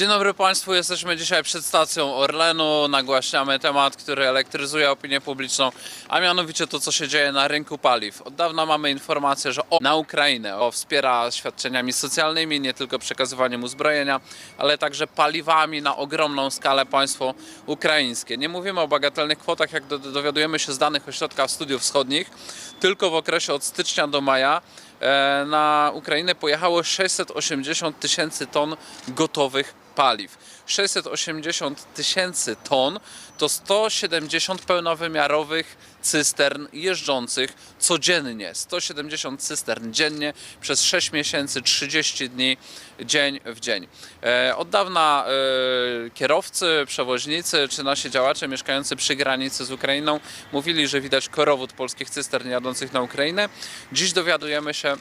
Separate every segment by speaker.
Speaker 1: Dzień dobry Państwu, jesteśmy dzisiaj przed stacją Orlenu. Nagłaśniamy temat, który elektryzuje opinię publiczną, a mianowicie to, co się dzieje na rynku paliw. Od dawna mamy informację, że o, na Ukrainę o, wspiera świadczeniami socjalnymi, nie tylko przekazywaniem uzbrojenia, ale także paliwami na ogromną skalę państwo ukraińskie. Nie mówimy o bagatelnych kwotach, jak do, dowiadujemy się z danych Ośrodka Studiów Wschodnich, tylko w okresie od stycznia do maja e, na Ukrainę pojechało 680 tysięcy ton gotowych paliw. 680 tysięcy ton to 170 pełnowymiarowych cystern jeżdżących codziennie. 170 cystern dziennie przez 6 miesięcy, 30 dni, dzień w dzień. E, od dawna e, kierowcy, przewoźnicy czy nasi działacze mieszkający przy granicy z Ukrainą mówili, że widać korowód polskich cystern jadących na Ukrainę. Dziś dowiadujemy się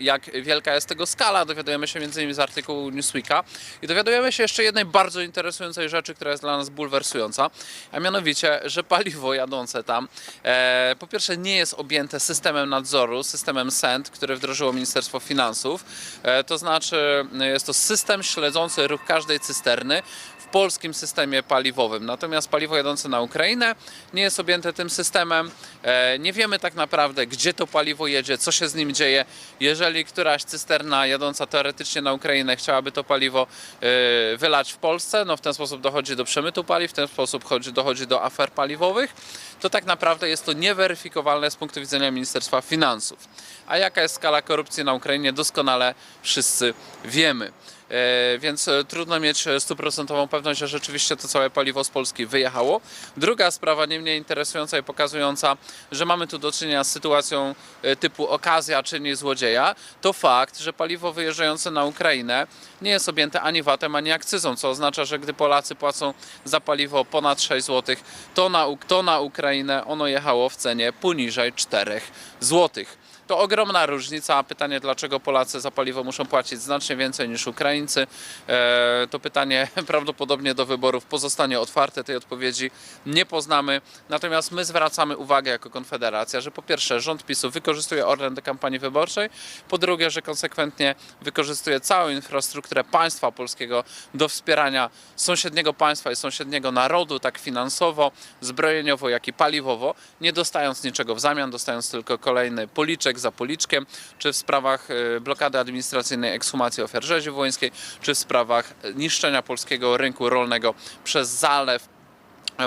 Speaker 1: jak wielka jest tego skala. Dowiadujemy się m.in. z artykułu Newsweeka i dowiadujemy się jeszcze jednej bardzo interesującej rzeczy, która jest dla nas bulwersująca, a mianowicie, że paliwo jadące tam e, po pierwsze nie jest objęte systemem nadzoru, systemem SENT, który wdrożyło Ministerstwo Finansów. E, to znaczy jest to system śledzący ruch każdej cysterny w polskim systemie paliwowym. Natomiast paliwo jadące na Ukrainę nie jest objęte tym systemem. E, Nie wiemy tak naprawdę, gdzie to paliwo jedzie, co się z nim dzieje. Jeżeli któraś cysterna jadąca teoretycznie na Ukrainę chciałaby to paliwo e, wylać w Polsce, no w ten sposób dochodzi do przemytu paliw, w ten sposób chodzi, dochodzi do afer paliwowych, to tak naprawdę jest to nieweryfikowalne z punktu widzenia Ministerstwa Finansów. A jaka jest skala korupcji na Ukrainie, doskonale wszyscy wiemy. E, więc e, trudno mieć e, stuprocentową pewność, że rzeczywiście to całe paliwo z Polski wyjechało. Druga sprawa, nie mniej interesująca i pokazująca, że mamy tu do czynienia z sytuacją typu okazja czyni złodzieja, to fakt, że paliwo wyjeżdżające na Ukrainę nie jest objęte ani VAT-em, ani akcyzą, co oznacza, że gdy Polacy płacą za paliwo ponad 6 zł, to na, to na Ukrainę ono jechało w cenie poniżej 4 złotych. To ogromna różnica. Pytanie, dlaczego Polacy za paliwo muszą płacić znacznie więcej niż Ukraińcy. E, To pytanie prawdopodobnie do wyborów pozostanie otwarte. Tej odpowiedzi nie poznamy. Natomiast my zwracamy uwagę jako Konfederacja, że po pierwsze rząd PiSu wykorzystuje Orlen do kampanii wyborczej, po drugie, że konsekwentnie wykorzystuje całą infrastrukturę państwa polskiego do wspierania sąsiedniego państwa i sąsiedniego narodu, tak finansowo, zbrojeniowo, jak i paliwowo, nie dostając niczego w zamian, dostając tylko kolejny policzek za policzkiem, czy w sprawach e, blokady administracyjnej ekshumacji ofiar rzezi wołyńskiej, czy w sprawach e, niszczenia polskiego rynku rolnego przez zalew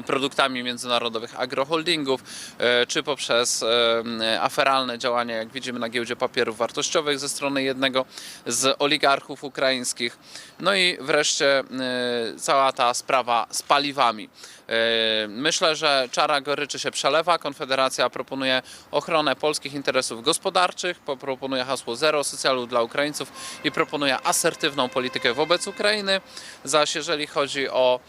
Speaker 1: produktami międzynarodowych agroholdingów, e, czy poprzez e, aferalne działania, jak widzimy na giełdzie papierów wartościowych ze strony jednego z oligarchów ukraińskich. No i wreszcie e, cała ta sprawa z paliwami. Myślę, że czara goryczy się przelewa. Konfederacja proponuje ochronę polskich interesów gospodarczych, po- proponuje hasło zero socjalu dla Ukraińców i proponuje asertywną politykę wobec Ukrainy. Zaś jeżeli chodzi o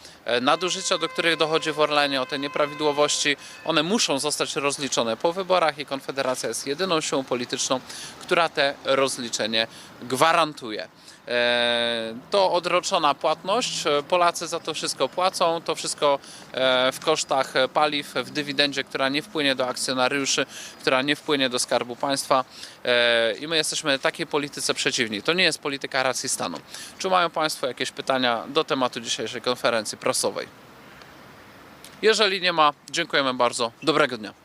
Speaker 1: nadużycia, do których dochodzi w Orlenie, o te nieprawidłowości, one muszą zostać rozliczone po wyborach i Konfederacja jest jedyną siłą polityczną, która te rozliczenie gwarantuje. E, To odroczona płatność. Polacy za to wszystko płacą. To wszystko e, w kosztach paliw, w dywidendzie, która nie wpłynie do akcjonariuszy, która nie wpłynie do skarbu państwa. E, I my jesteśmy takiej polityce przeciwni. To nie jest polityka racji stanu. Czy mają Państwo jakieś pytania do tematu dzisiejszej konferencji prasowej? Jeżeli nie ma, dziękujemy bardzo. Dobrego dnia.